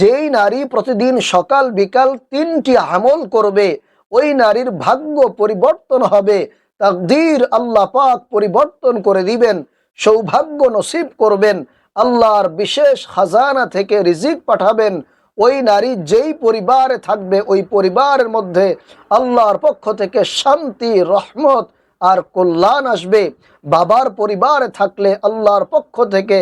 যেই নারী প্রতিদিন সকাল, বিকাল তিনটি আমল করবে, ওই নারীর ভাগ্য পরিবর্তন হবে। তাকদীর আল্লাহ পাক পরিবর্তন করে দিবেন, সৌভাগ্য নসিব করবেন, আল্লাহর বিশেষ খাজানা থেকে রিজিক পাঠাবেন। ওই নারী যেই পরিবারে থাকবে, ওই পরিবারের মধ্যে আল্লাহর পক্ষ থেকে শান্তি, রহমত আর কল্যাণ আসবে। বাবার পরিবারে থাকলে আল্লাহর পক্ষ থেকে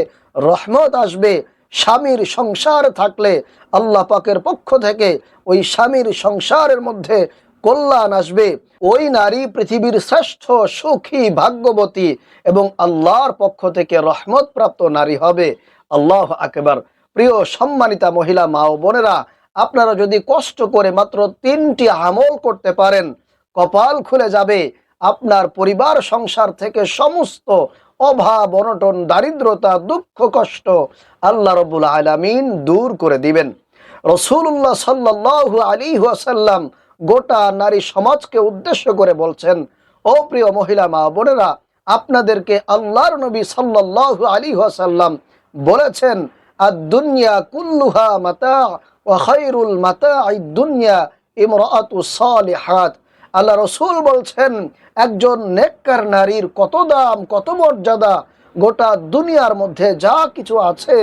রহমত আসবে। স্বামীর সংসার থাকলে আল্লাহ পাকের পক্ষ থেকে ওই স্বামীর সংসারের মধ্যে কল্যাণ আসবে। ওই নারী পৃথিবীর শ্রেষ্ঠ সুখী, ভাগ্যবতী এবং আল্লাহর পক্ষ থেকে রহমত প্রাপ্ত নারী হবে। আল্লাহ আকবার। প্রিয় সম্মানিতা মহিলা, মা ও বোনেরা, আপনারা যদি কষ্ট করে মাত্র তিনটি আমল করতে পারেন, কপাল খুলে যাবে। আপনার পরিবার, সংসার থেকে সমস্ত অভাব, অনটন, দারিদ্রতা, দুঃখ, কষ্ট আল্লাহ রবুল আলামিন দূর করে দিবেন। রসুল্লাহ সাল্লাহ আলী ওয়াসাল্লাম গোটা নারী সমাজকে উদ্দেশ্য করে বলছেন, ও প্রিয় মহিলা, মা বোনেরা, আপনাদেরকে আল্লাহর নবী সাল্লাহ আলী ওয়াসাল্লাম বলেছেন আর দুনিয়া কুল্লুহা মাতা ও খৈরুল মাতা আই দুনিয়া ইমরাতু সালিহাত। আল্লাহ রসুল বলছেন, একজন নেককার নারীর কত দাম, কত মর্যাদা, গোটা দুনিয়ার মধ্যে যা কিছু আছে,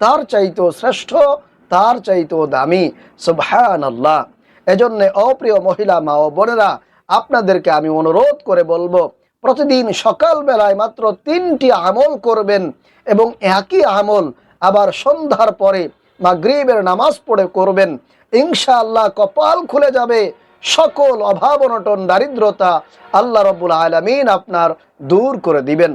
তার চাইতেও শ্রেষ্ঠ, তার চাইতেও দামি। সুবহান আল্লাহ এজন্যে অপ্রিয় মহিলা, মা ও বোনেরা, আপনাদেরকে আমি অনুরোধ করে বলব, প্রতিদিন সকাল বেলায় মাত্র তিনটি আমল করবেন এবং একই আমল আবার সন্ধ্যার পরে মা মাগরিবের নামাজ পড়ে করবেন। ইনশাআল্লাহ কপাল খুলে যাবে সকল অভাব অনটন দারিদ্রতা আল্লাহ রব্বুল আলমিন আপনার দূর করে দিবেন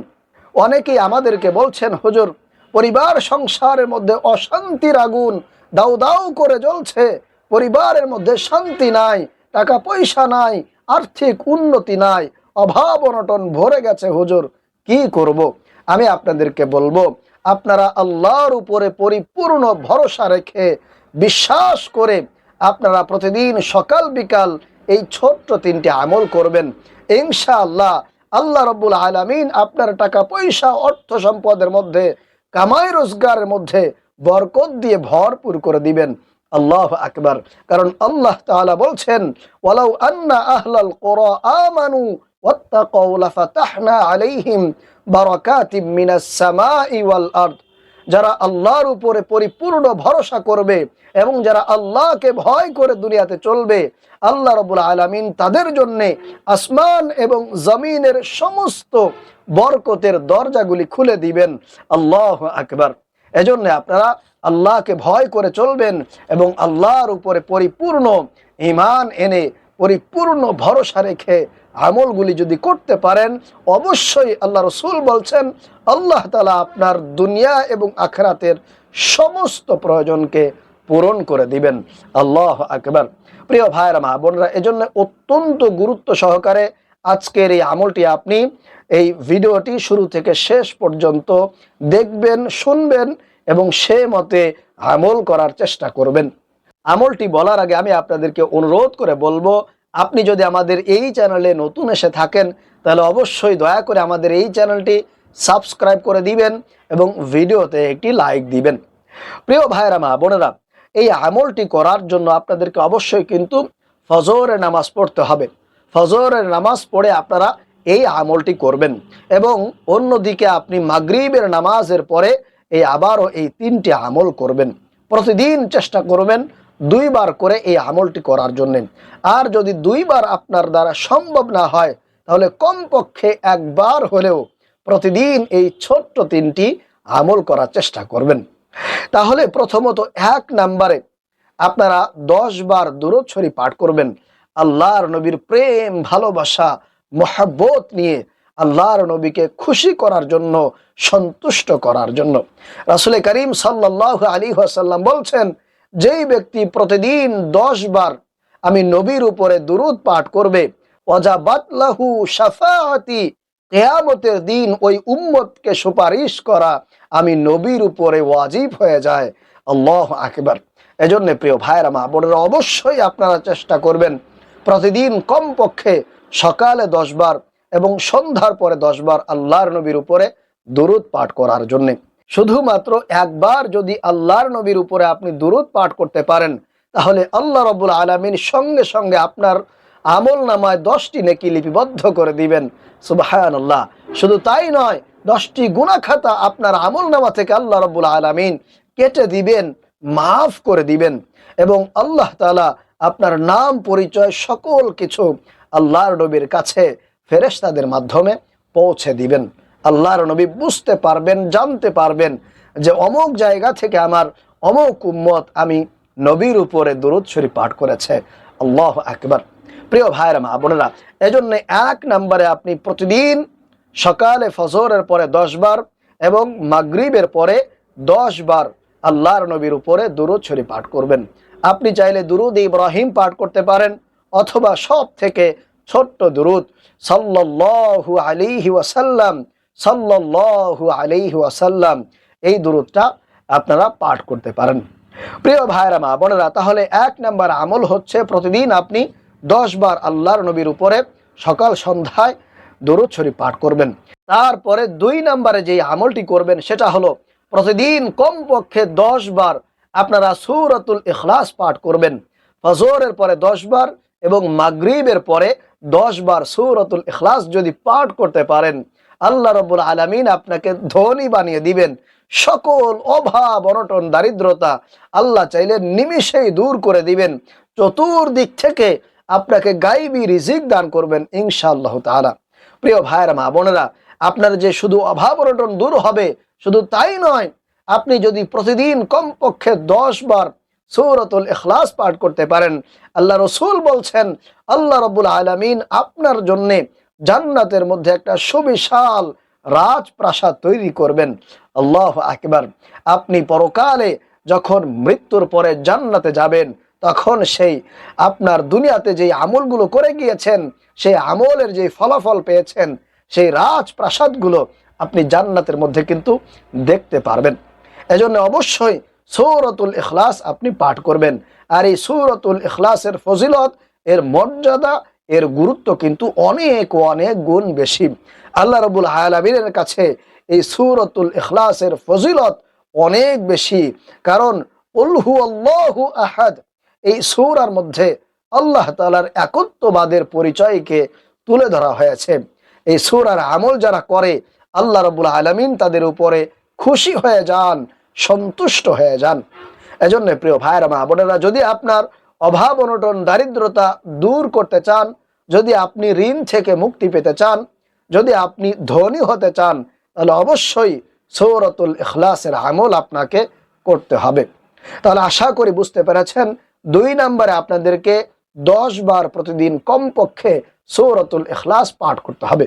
অনেকেই আমাদেরকে বলছেন, হুজুর, পরিবার সংসারের মধ্যে অশান্তির আগুন দাউ দাউ করে জ্বলছে পরিবারের মধ্যে শান্তি নাই টাকা পয়সা নাই, আর্থিক উন্নতি নাই অভাব অনটন ভরে গেছে, হুজুর, কি করব। আমি আপনাদেরকে বলব, আপনারা আল্লাহর উপরে পরিপূর্ণ ভরসা রেখে বিশ্বাস করে আপনারা প্রতিদিন সকাল বিকাল এই ছোট্ট তিনটি আমল করবেন। ইনশাআল্লাহ আল্লাহ রব্বুল আলমিন আপনার টাকা, পয়সা, অর্থ সম্পদের মধ্যে, কামাই রোজগারের মধ্যে বরকত দিয়ে ভরপুর করে দিবেন। আল্লাহ আকবার। কারণ আল্লাহ তাআলা বলছেন, ওয়ালাউ আন্না আহলাল কোরা আমানু ওয়াত্তাকাউ লাফাতাহনা আলাইহিম বারাকাতিম মিনাস সামাই যারা আল্লাহর উপরে পরিপূর্ণ ভরসা করবে এবং যারা আল্লাহকে ভয় করে দুনিয়াতে চলবে, আল্লাহ রবুল আলমিন তাদের জন্যে আসমান এবং জমিনের সমস্ত বরকতের দরজাগুলি খুলে দিবেন। আল্লাহ আকবার। এজন্য আপনারা আল্লাহকে ভয় করে চলবেন এবং আল্লাহর উপরে পরিপূর্ণ ইমান এনে পরিপূর্ণ ভরসা রেখে আমলগুলি যদি করতে পারেন, অবশ্যই আল্লাহ রসুল বলছেন, আল্লাহ তালা আপনার দুনিয়া এবং আখরাতের সমস্ত প্রয়োজনকে পূরণ করে দিবেন। আল্লাহ আকবার। প্রিয় ভাইয়েরা, মা বোনরা, এজন্য অত্যন্ত গুরুত্ব সহকারে আজকের এই আমলটি আপনি এই ভিডিওটি শুরু থেকে শেষ পর্যন্ত দেখবেন, শুনবেন এবং সে মতে আমল করার চেষ্টা করবেন। আমলটি বলার আগে আমি আপনাদেরকে অনুরোধ করে বলব আপনি যদি আমাদের এই চ্যানেলে নতুন এসে থাকেন, তাহলে অবশ্যই দয়া করে আমাদের এই চ্যানেলটি সাবস্ক্রাইব করে দিবেন এবং ভিডিওতে একটি লাইক দিবেন। প্রিয় ভাইরা মা বোনেরা, এই আমলটি করার জন্য আপনাদেরকে অবশ্যই কিন্তু ফজরের নামাজ পড়তে হবে। ফজরের নামাজ পড়ে আপনারা এই আমলটি করবেন এবং অন্যদিকে আপনি মাগরিবের নামাজের পরে এই আবারও এই তিনটি আমল করবেন। প্রতিদিন চেষ্টা করবেন দুইবার করে এই আমলটি করার জন্যে। আর যদি দুইবার আপনার দ্বারা সম্ভব না হয়, তাহলে কমপক্ষে একবার হলেও প্রতিদিন এই ছোট্ট তিনটি আমল করার চেষ্টা করবেন। তাহলে প্রথমত এক নাম্বারে আপনারা দশ বার দূরচ্ছরি পাঠ করবেন। আল্লাহর নবীর প্রেম, ভালোবাসা, মহাব্বত নিয়ে আল্লাহর নবীকে খুশি করার জন্য, সন্তুষ্ট করার জন্য। রাসুল করিম সাল্লাহ আলী আসাল্লাম বলছেন যেই ব্যক্তি প্রতিদিন দশ বার আমি নবীর উপরে দুরুদ পাঠ করবে অজাবাতলাহু সাফাহাতি কেয়ামতের দিন ওই উম্মতকে সুপারিশ করা আমি নবীর উপরে ওয়াজিব হয়ে যায়। আল্লাহ আকবার। এজন্য প্রিয় ভাইরা মা বোনেরা, অবশ্যই আপনারা চেষ্টা করবেন প্রতিদিন কমপক্ষে সকালে দশবার এবং সন্ধ্যার পরে দশবার আল্লাহর নবীর উপরে দুরুদ পাঠ করার জন্যে। শুধুমাত্র একবার যদি আল্লাহর নবীর উপরে আপনি দুরুদ পাঠ করতে পারেন, তাহলে আল্লাহ রবুল আলমিন সঙ্গে সঙ্গে আপনার আমল নামায় দশটি নেকি লিপিবদ্ধ করে দিবেন। সুবাহান আল্লাহ শুধু তাই নয়, দশটি গুণাখাতা আপনার আমল নামা থেকে আল্লাহ রবুল আলমিন কেটে দিবেন, মাফ করে দিবেন এবং আল্লাহ তালা আপনার নাম, পরিচয়, সকল কিছু আল্লাহর নবীর কাছে ফেরেশতাদের মাধ্যমে পৌঁছে দিবেন। আল্লাহর নবী বুঝতে পারবেন, জানতে পারবেন যে অমুক জায়গা থেকে আমার অমুক উম্মত আমি নবীর উপরে দুরুদ পাঠ করেছে। আল্লাহ আকবার। প্রিয় ভাইয়েরা, মা বোনেরা, এজন্য এক নম্বরে আপনি প্রতিদিন সকালে ফজরের পরে দশ বার এবং মাগরিবের পরে দশ বার আল্লাহর নবীর উপরে দুরুদ শরীফ পাঠ করবেন। আপনি চাইলে দুরুদ ইব্রাহিম পাঠ করতে পারেন অথবা সব থেকে ছোট্ট দুরুদ সাল্লাল্লাহু আলাইহি ওয়াসাল্লাম সাল্লাল্লাহু আলাইহি ওয়াসাল্লাম এই দুরুদটা আপনারা পাঠ করতে পারেন। প্রিয় ভাইরা, মা বোনেরা, তাহলে এক নাম্বার আমল হচ্ছে প্রতিদিন আপনি দশ বার আল্লাহর নবীর উপরে সকাল সন্ধ্যায় দরুদ শরীফ পাঠ করবেন। তারপরে দুই নম্বরে যে আমলটি করবেন, সেটা হলো প্রতিদিন কমপক্ষে দশ বার আপনারা সুরতুল ইখলাস পাঠ করবেন। ফজরের পরে দশ বার এবং মাগরিবের পরে দশ বার সুরতুল ইখলাস যদি পাঠ করতে পারেন আল্লাহ রবুল আলমিন আপনাকে ধনী বানিয়ে দিবেন। সকল অভাব, অনটন, দারিদ্রতা আল্লাহ চাইলে নিমিষেই দূর করে দিবেন। চতুর্দিক থেকে আপনাকে গাইবি রিজিক দান করবেন ইনশাআল্লাহ তাআলা। প্রিয় ভাইয়ের, মা বোনেরা, আপনার যে শুধু অভাব, অনটন দূর হবে, শুধু তাই নয়, আপনি যদি প্রতিদিন কমপক্ষে দশ বার সৌরতুল এখলাস পাঠ করতে পারেন, আল্লাহ রসুল বলছেন, আল্লাহ রবুল আলমিন আপনার জন্যে জান্নাতের মধ্যে একটা সুবিশাল রাজপ্রাসাদ তৈরি করবেন। আল্লাহ আকবার। আপনি পরকালে যখন মৃত্যুর পরে জান্নাতে যাবেন, তখন সেই আপনার দুনিয়াতে যে আমলগুলো করে গিয়েছেন, সেই আমলের যে ফলাফল পেয়েছেন, সেই রাজপ্রাসাদগুলো আপনি জান্নাতের মধ্যে কিন্তু দেখতে পারবেন। এজন্য অবশ্যই সৌরতুল ইখলাস আপনি পাঠ করবেন। আর এই সৌরতুল ইখলাসের ফজিলত, এর মর্যাদা এর গুরুত্ব কিন্তু অনেক অনেক গুণ বেশি। আল্লাহ রবুল আলমিনের কাছে এই সুরতুল ইখলাসের ফজিলত অনেক বেশি। কারণ উল্হু আল্লাহু আহাদ এই সুরার মধ্যে আল্লাহ তালার একত্ববাদের পরিচয়কে তুলে ধরা হয়েছে। এই সুরার আমল যারা করে, আল্লাহ রবুল আলমিন তাদের উপরে খুশি হয়ে যান, সন্তুষ্ট হয়ে যান। এজন্য প্রিয় ভাইয়েরা মা বোনেরা যদি আপনার অভাব, অনটন, দারিদ্রতা দূর করতে চান, যদি আপনি ঋণ থেকে মুক্তি পেতে চান, যদি আপনি ধনী হতে চান, তাহলে অবশ্যই সৌরতুল ইখলাসের আমল আপনাকে করতে হবে। তাহলে আশা করি বুঝতে পেরেছেন, দুই নম্বরে আপনাদেরকে দশ বার প্রতিদিন কমপক্ষে সৌরতুল ইখলাস পাঠ করতে হবে।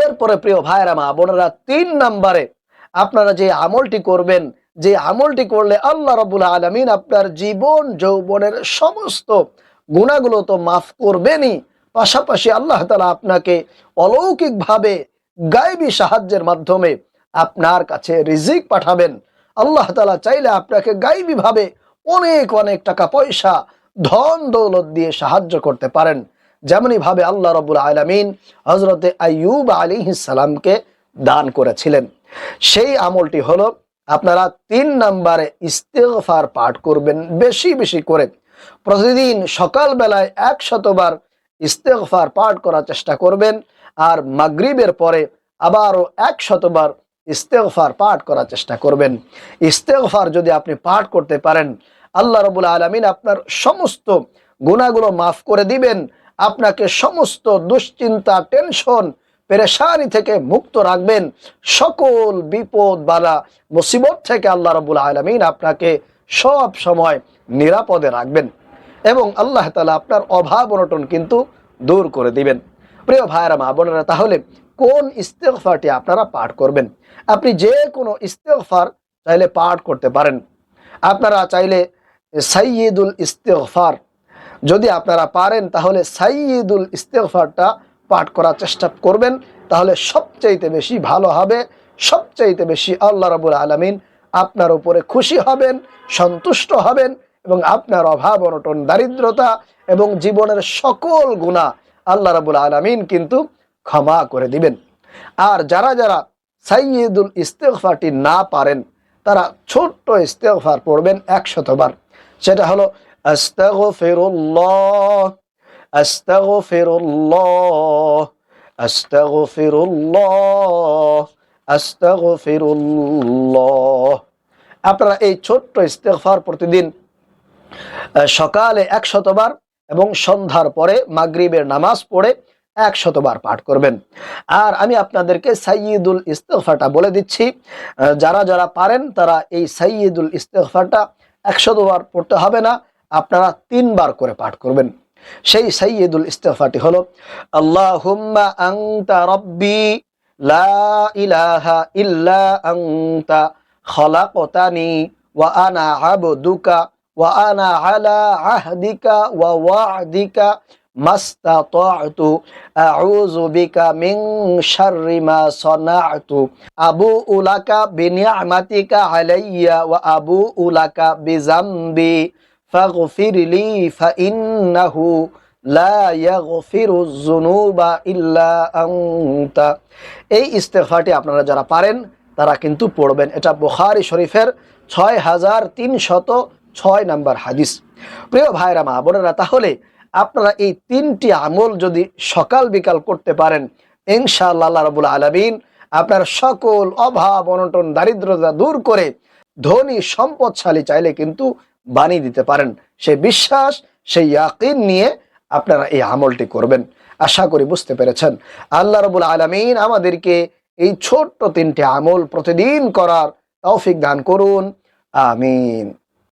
এরপরে প্রিয় ভাইরা মা বোনেরা, তিন নম্বরে আপনারা যে আমলটি করবেন যে আমলটি করলে আল্লাহ রবুল আলমিন আপনার জীবন, যৌবনের সমস্ত গুণাগুলো তো মাফ করবেনই। পাশাপাশি আল্লাহ তালা আপনাকে অলৌকিকভাবে গায়েবী সাহায্যের মাধ্যমে আপনার কাছে রিজিক পাঠাবেন। আল্লাহ তালা চাইলে আপনাকে গাইবীভাবে অনেক অনেক টাকা পয়সা, ধন দৌলত দিয়ে সাহায্য করতে পারেন। যেমনই ভাবে আল্লাহ রবুল আলমিন হজরতে আইয়ুব আলী সালামকে দান করেছিলেন। সেই আমলটি হলো আপনারা তিন নম্বরে ইস্তেগফার পাঠ করবেন, বেশি বেশি করে। প্রতিদিন সকালবেলায় এক শতবার ইস্তেগফার পাঠ করার চেষ্টা করবেন আর মাগরিবের পরে আবারও এক শতবার ইস্তেগফার পাঠ করার চেষ্টা করবেন। ইস্তেগফার যদি আপনি পাঠ করতে পারেন, আল্লাহ রবুল আলমিন আপনার সমস্ত গুণাগুলো মাফ করে দিবেন। আপনাকে সমস্ত দুশ্চিন্তা, টেনশন পেরেশানি থেকে মুক্ত রাখবেন। সকল বিপদ বালা মুসিবত থেকে আল্লাহ রবুল আলমিন আপনাকে সব সময় নিরাপদে রাখবেন এবং আল্লাহ তালা আপনার অভাব অনটন কিন্তু দূর করে দিবেন। প্রিয় ভাইয়েরা, মা বোনেরা, তাহলে কোন ইস্তেগফারটি আপনারা পাঠ করবেন? আপনি যে কোনো ইস্তেগফার চাইলে পাঠ করতে পারেন। আপনারা চাইলে সাইয়দুল ইস্তেগফার, যদি আপনারা পারেন, তাহলে সাইয়দুল ইস্তেগফারটা পাঠ করার চেষ্টা করবেন, তাহলে সবচাইতে বেশি ভালো হবে, সবচাইতে বেশি আল্লাহ রাবুল আলমিন আপনার উপরে খুশি হবেন, সন্তুষ্ট হবেন এবং আপনার অভাব, অনটন, দারিদ্রতা এবং জীবনের সকল গুণা আল্লাহ রাবুল আলমিন কিন্তু ক্ষমা করে দিবেন। আর যারা যারা সাইয়দুল ইস্তেগফারটি না পারেন, তারা ছোট্ট ইস্তেগফার পড়বেন একশতবার। সেটা হলো আস্তাগফিরুল্লাহ। আপনারা এই ছোট্ট ইস্তেগফার প্রতিদিন সকালে একশতবার এবং সন্ধ্যার পরে মাগরিবের নামাজ পড়ে একশতবার পাঠ করবেন। আর আমি আপনাদেরকে সাইয়দুল ইস্তেগফারটা বলে দিচ্ছি যারা যারা পারেন তারা এই সাইয়দুল ইস্তেগফারটা একশতবার পড়তে হবে না, আপনারা তিনবার করে পাঠ করবেন। সেই সাইয়দুল ইস্তেগফারটি হলো, আল্লাহুম্মা আনতা রব্বি লা ইলাহা ইল্লা আনতা খলাকতানি ওয়া আনা আবদুকা ওয়া আনা আলা আহদিকা ওয়া ওয়া'দিকা মাস্তাতা'তু। আউযু বিকা মিন শাররি মা সানা'তু। আবু উলাকা বিনি'মাতিকা আলাইয়া ওয়া আবু উলাকা ফাগফির লি ফাইন্নাহু লা ইয়াগফিরু যুনুবা ইল্লা আনতা। এই ইস্তেগফারটি আপনারা যারা পারেন, তারা কিন্তু পড়বেন। এটা বুখারী শরীফের ছয় হাজার তিনশত ছয় নম্বর হাদিস। প্রিয় ভাইরা, মা বোনেরা, তাহলে আপনারা এই তিনটি আমল যদি সকাল বিকাল করতে পারেন, ইনশাআল্লাহ আল্লাহ রাবুল আলমিন আপনার সকল অভাব, অনটন, দারিদ্রতা দূর করে ধনী, সম্পদশালী চাইলে কিন্তু বানিয়ে দিতে পারেন। সেই বিশ্বাস, সেই ইয়াকিন নিয়ে আপনারা এই আমলটি করবেন। আশা করি বুঝতে পেরেছেন। আল্লাহ রবুল আলমিন আমাদেরকে এই ছোট্ট তিনটি আমল প্রতিদিন করার তৌফিক দান করুন। আমিন।